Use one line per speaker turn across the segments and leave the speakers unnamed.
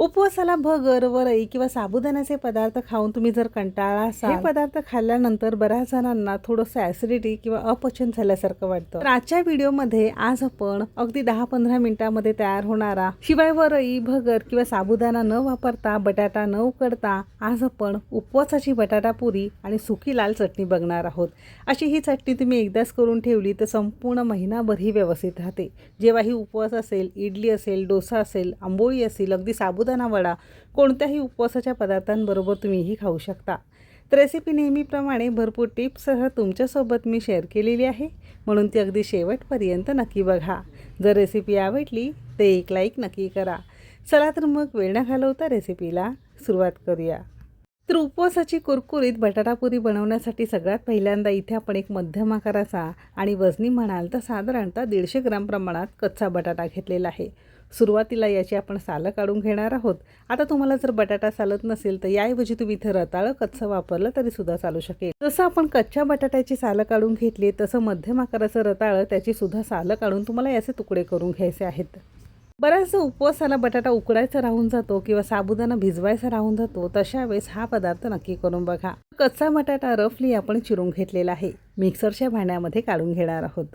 उपवासाला भगर वरई किंवा साबुदाण्याचे पदार्थ खाऊन तुम्ही जर कंटाळा असाल. हे पदार्थ खाल्ल्यानंतर बऱ्याच जणांना थोडंसं ॲसिडिटी किंवा अपचन झाल्यासारखं वाटतं. तर आजच्या व्हिडिओमध्ये आज आपण अगदी दहा पंधरा मिनिटामध्ये तयार होणारा शिवाय वरई भगर किंवा साबुदाणा न वापरता बटाटा न उकडता आज आपण उपवासाची बटाटा पुरी आणि सुकी लाल चटणी बघणार आहोत. अशी ही चटणी तुम्ही एकदाच करून ठेवली तर संपूर्ण महिनाभर ही व्यवस्थित राहते. जेव्हा ही उपवास असेल इडली असेल डोसा असेल आंबोळी असेल अगदी साबुदाणा वडा कोणत्याही उपवासाच्या पदार्थांबरोबर तुम्हीही खाऊ शकता. तर रेसिपी नेहमीप्रमाणे भरपूर टिप्ससह तुमच्यासोबत मी शेअर केलेली आहे. म्हणून ती अगदी शेवटपर्यंत नक्की बघा. जर रेसिपी आवडली तर एक लाईक नक्की करा. चला तर मग वेळ न घालवता रेसिपीला सुरुवात करूया. तर उपवासाची कुरकुरीत बटाटापुरी बनवण्यासाठी सगळ्यात पहिल्यांदा इथे आपण एक मध्यम आकाराचा आणि वजनी म्हणाल तर साधारणतः दीडशे ग्राम प्रमाणात कच्चा बटाटा घेतलेला आहे. सुरुवातीला याची आपण सालं काढून घेणार आहोत. आता तुम्हाला जर बटाटा चालत नसेल तर याऐवजी तुम्ही इथं रताळं कच्चं वापरलं तरी सुद्धा चालू शकेल. जसं आपण कच्च्या बटाट्याची सालं काढून घेतली तसं मध्यम आकाराचं रताळं त्याची सुद्धा सालं काढून तुम्हाला याचे तुकडे करून घ्यायचे आहेत. बऱ्याचदा उपवासाला बटाटा उकडायचा राहून जातो किंवा साबुदाणा भिजवायचा राहून जातो तशा वेळेस हा पदार्थ नक्की करून बघा. कच्चा बटाटा रफली आपण चिरून घेतलेला आहे. मिक्सरच्या भांड्यामध्ये काढून घेणार आहोत.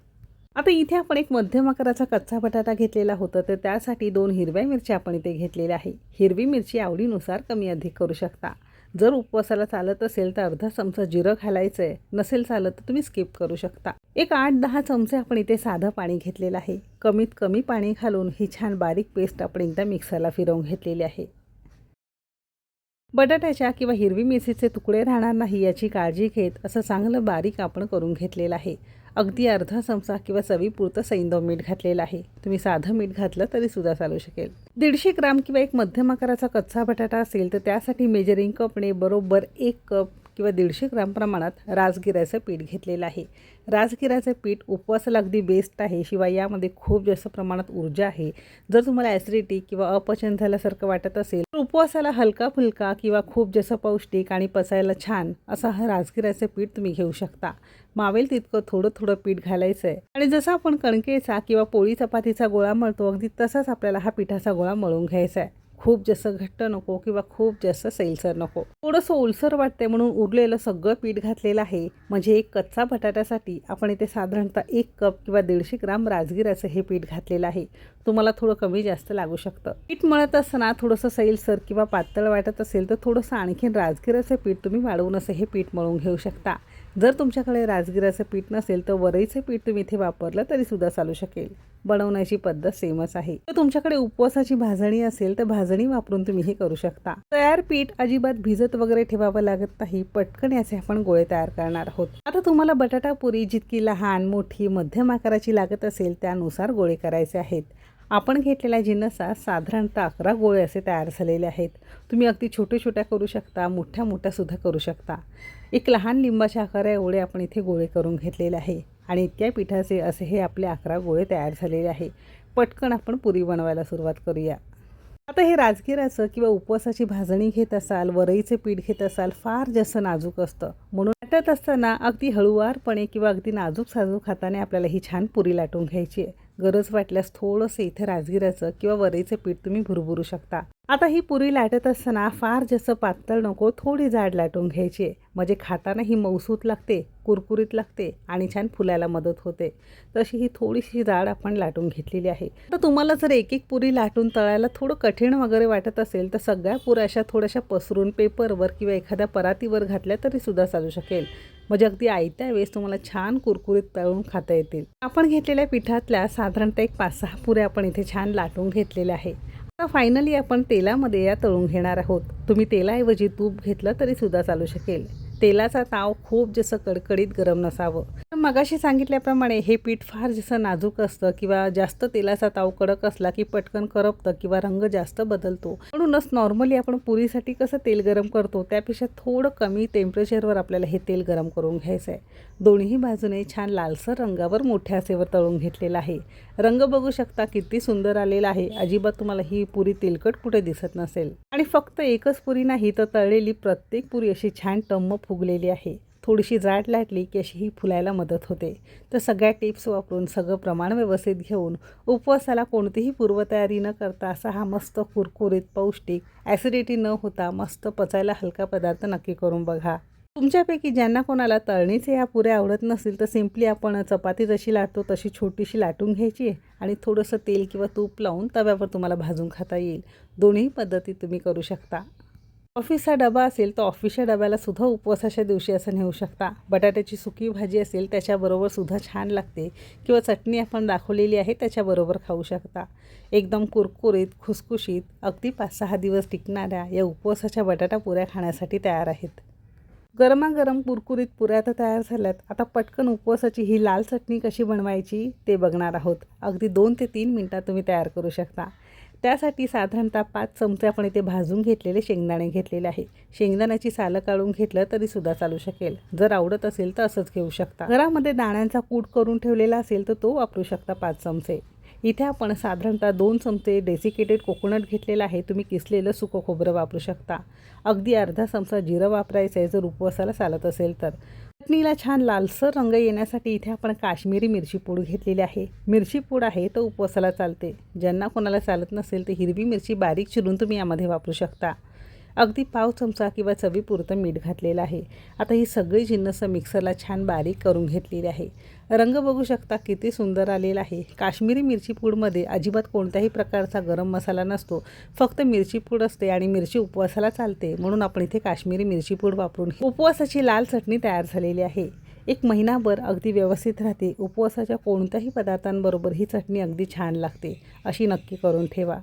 आता इथे आपण एक मध्यम आकाराचा कच्चा बटाटा घेतलेला होता तर त्यासाठी दोन हिरव्या मिरच्या आपण इथे घेतलेल्या आहे. हिरवी मिरची आवडीनुसार कमी अधिक करू शकता. जर उपवासाला चालत असेल तर अर्धा चमचा जिरं घालायचं आहे नसेल चालत तर तुम्ही स्किप करू शकता. एक आठ दहा चमचे आपण इथे साधं पाणी घेतलेलं आहे. कमीत कमी पाणी घालून ही छान बारीक पेस्ट आपण एकदा मिक्सरला फिरवून घेतलेली आहे. बटाट्याच्या किंवा हिरवी मिरचीचे तुकडे राहणार नाही याची काळजी घेत असं चांगलं बारीक आपण करून घेतलेलं आहे. अगदी अर्धा चमचा किंवा चवीपुरतं सैंदव मीठ घातलेलं आहे. तुम्ही साधं मीठ घातलं तरी सुद्धा चालू शकेल. दीडशे ग्राम किंवा एक मध्यम आकाराचा कच्चा बटाटा असेल तर त्यासाठी मेजरिंग कपने बरोबर एक कप किंवा दीडशे ग्राम प्रमाणात राजगिऱ्याचं पीठ घेतलेलं आहे. राजगिऱ्याचं पीठ उपवासाला अगदी बेस्ट आहे शिवाय यामध्ये खूप जास्त प्रमाणात ऊर्जा आहे. जर तुम्हाला ॲसिडिटी किंवा अपचन झाल्यासारखं वाटत असेल तर उपवासाला हलका फुलका किंवा खूप जास्त पौष्टिक आणि पचायला छान असा हा राजगिऱ्याचं पीठ तुम्ही घेऊ शकता. मावेल तितकं थोडं थोडं पीठ घालायचं आहे. आणि जसं आपण कणकेचा किंवा पोळी चपातीचा गोळा मळतो अगदी तसाच आपल्याला हा पिठाचा गोळा मळून घ्यायचा आहे. खूप जास्त घट्ट नको किंवा खूप जास्त सैलसर नको. थोडंसं ओलसर वाटतंय म्हणून उरलेलं सगळं पीठ घातलेलं आहे. म्हणजे एक कच्चा बटाट्यासाठी आपण इथे साधारणतः एक कप किंवा दीडशे ग्राम राजगिराचं हे पीठ घातलेलं आहे. तुम्हाला थोडं कमी जास्त लागू शकतं. पीठ मळत असताना थोडंसं सैलसर किंवा पातळ वाटत असेल तर थोडंसं आणखीन राजगिराचं पीठ तुम्ही वाढवून असं हे पीठ मळून घेऊ शकता. जर तुमच्याकडे राजगिराचं पीठ नसेल तर वरईचं पीठ तुम्ही इथे वापरलं तरी सुद्धा चालू शकेल. बनवण्याची पद्धत सेमच आहे. तर तुमच्याकडे उपवासाची भाजणी असेल तर भाजणी वापरून तुम्ही हे करू शकता. तयार पीठ अजिबात भिजत वगैरे ठेवावं लागत नाही. पटकन याचे आपण गोळे तयार करणार आहोत. आता तुम्हाला बटाटा पुरी जितकी लहान मोठी मध्यम आकाराची लागत असेल त्यानुसार गोळे करायचे आहेत. आपण घेतलेल्या जिनसा साधारणतः अकरा गोळे असे तयार झालेले आहेत. तुम्ही अगदी छोट्या छोट्या करू शकता मोठ्या मोठ्या सुद्धा करू शकता. एक लहान लिंबाच्या आकारा एवढे आपण इथे गोळे करून घेतलेले आहे आणि इतक्या पिठाचे असे हे आपले अकरा गोळे तयार झालेले आहे. पटकन आपण पुरी बनवायला सुरुवात करूया. आता हे राजगिराचं किंवा उपवासाची भाजणी घेत असाल वरईचे पीठ घेत असाल फार जास्त नाजूक असतं. म्हणून लाटत असताना अगदी हळुवारपणे किंवा अगदी नाजूक साजूक हाताने आपल्याला ही छान पुरी लाटून घ्यायची आहे. गरज वाटल्यास थोडंसं इथे राजगिराचं किंवा वरेचं पीठ तुम्ही भुरभुरू शकता. आता ही पुरी लाटत असताना फार जसं पातळ नको थोडी जाड लाटून घ्यायची. आहे म्हणजे खाताना ही मौसूत लागते कुरकुरीत लागते आणि छान फुलायला मदत होते. तशी ही थोडीशी जाड आपण लाटून घेतलेली आहे. तर तुम्हाला जर एक एक पुरी लाटून तळायला थोडं कठीण वगैरे वाटत असेल तर सगळ्या पुऱ्या अशा थोड्याशा पसरून पेपरवर किंवा एखाद्या परातीवर घातल्या तरी सुद्धा चालू शकेल. म्हणजे अगदी आयत्या वेळेस तुम्हाला छान कुरकुरीत तळून खाता येतील. आपण घेतलेल्या पिठातल्या साधारणतः एक पाच सहा पुऱ्या आपण इथे छान लाटून घेतलेल्या आहे आता फायनली आपण तेलामध्ये या तळून घेणार आहोत. तुम्ही तेलाऐवजी तूप घेतलं तरी सुद्धा चालू शकेल. तेलाचा ताव खूप जसं कडकडीत गरम नसावं. तर मगाशी सांगितल्याप्रमाणे हे पीठ फार जसं नाजूक असतं किंवा जास्त तेलाचा ताव कडक असला की पटकन करपतं किंवा रंग जास्त बदलतो. म्हणूनच नॉर्मली आपण पुरीसाठी कसं तेल गरम करतो त्यापेक्षा थोडं कमी टेम्परेचरवर आपल्याला हे तेल गरम करून घ्यायचं आहे. दोन्ही बाजूने छान लालसर रंगावर मोठ्या असेवर तळून घेतलेला आहे. रंग बघू शकता किती सुंदर आलेला आहे. अजिबात तुम्हाला ही पुरी तेलकट कुठे दिसत नसेल. आणि फक्त एकच पुरी नाही तर तळलेली प्रत्येक पुरी अशी छान टम्म फुगलेली आहे. थोडीशी जाड लाटली की अशी ही फुलायला मदत होते. तर सगळ्या टिप्स वापरून सगळं प्रमाण व्यवस्थित घेऊन उपवासाला कोणतीही पूर्वतयारी न करता असा हा मस्त कुरकुरीत पौष्टिक ॲसिडिटी न होता मस्त पचायला हलका पदार्थ नक्की करून बघा. तुमच्यापैकी ज्यांना कोणाला तळणीचे या पुऱ्या आवडत नसतील तर सिम्पली आपण चपाती जशी लाटतो तशी छोटीशी लाटून घ्यायची आणि थोडंसं तेल किंवा तूप लावून तव्यावर तुम्हाला भाजून खाता येईल. दोन्ही पद्धती तुम्ही करू शकता. ऑफिसचा डबा असेल तर ऑफिसच्या डब्याला सुद्धा उपवासाच्या दिवशी असं नेऊ शकता. बटाट्याची सुकी भाजी असेल त्याच्याबरोबर सुद्धा छान लागते किंवा चटणी आपण दाखवलेली आहे त्याच्याबरोबर खाऊ शकता. एकदम कुरकुरीत खुसखुशीत अगदी पाच सहा दिवस टिकणाऱ्या या उपवासाच्या बटाटा पुऱ्या खाण्यासाठी तयार आहेत. गरमागरम कुरकुरीत पुऱ्या तर तयार झाल्यात. आता पटकन उपवासाची ही लाल चटणी कशी बनवायची ते बघणार आहोत. अगदी दोन ते तीन मिनटात तुम्ही तयार करू शकता. त्यासाठी साधारणतः पाच चमचे आपण इथे भाजून घेतलेले शेंगदाणे घेतलेले आहे शेंगदाण्याची सालं काढून घेतलं तरी सुद्धा चालू शकेल. जर आवडत असेल तर असंच घेऊ शकता. घरामध्ये दाण्यांचा कूट करून ठेवलेला असेल तर तो वापरू शकता पाच चमचे. इथे आपण साधारणतः दोन चमचे डेसिकेटेड कोकोनट घेतलेलं आहे. तुम्ही किसलेलं सुकं खोबरं वापरू शकता. अगदी अर्धा चमचा जिरं वापरायचं आहे जर उपवासाला चालत असेल तर. चटणीला छान लालसर रंग येण्यासाठी इथे आपण काश्मीरी मिरची पूड घेतलेली आहे. मिरची पूड आहे तर उपवासाला चालते. ज्यांना कोणाला चालत नसेल तर हिरवी मिरची बारीक चिरून तुम्ही यामध्ये वापरू शकता. अगदी पाव चमचा किंवा चवीपुरतं मीठ घातलेलं आहे. आता ही सगळी जिन्नसं मिक्सरला छान बारीक करून घेतलेली आहे. रंग बघू शकता किती सुंदर आलेला आहे. काश्मीरी मिरची पूडमध्ये अजिबात कोणत्याही प्रकारचा गरम मसाला नसतो. फक्त मिरची पूड असते आणि मिरची उपवासाला चालते. म्हणून आपण इथे काश्मीरी मिरची पूड वापरून उपवासाची लाल चटणी तयार झालेली आहे. एक महिनाभर अगदी व्यवस्थित राहते. उपवासाच्या कोणत्याही पदार्थांबरोबर ही चटणी अगदी छान लागते. अशी नक्की करून ठेवा.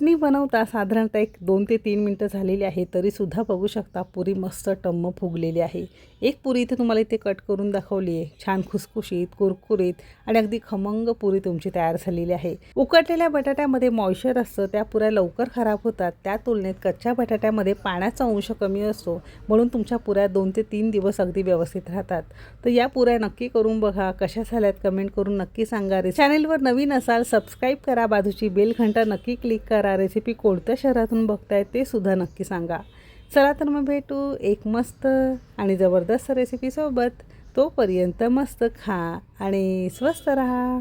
चटणी बनवता साधारणतः एक दोन ते तीन मिनटं झालेली आहे तरीसुद्धा बघू शकता पुरी मस्त टम्म फुगलेली आहे. एक पुरी इथे तुम्हाला इथे कट करून दाखवली आहे. छान खुसखुशीत कुरकुरीत आणि अगदी खमंग पुरी तुमची तयार झालेली आहे. उकडलेल्या बटाट्यामध्ये मॉइश्चर असतं त्या पुऱ्या लवकर खराब होतात. त्या तुलनेत कच्च्या बटाट्यामध्ये पाण्याचा अंश कमी असतो म्हणून तुमच्या पुऱ्या दोन ते तीन दिवस अगदी व्यवस्थित राहतात. तर या पुऱ्या नक्की करून बघा कशा झाल्यात कमेंट करून नक्की सांगा. चॅनेलवर नवीन असाल सबस्क्राईब करा. बाजूची बेल घंटा नक्की क्लिक करा. रेसिपी कोणत्या शहरातून बघताय ते सुद्धा नक्की सांगा. चला तर मग भेटू एक मस्त आणि जबरदस्त रेसिपीसोबत तोपर्यंत मस्त खा आणि स्वस्त राहा.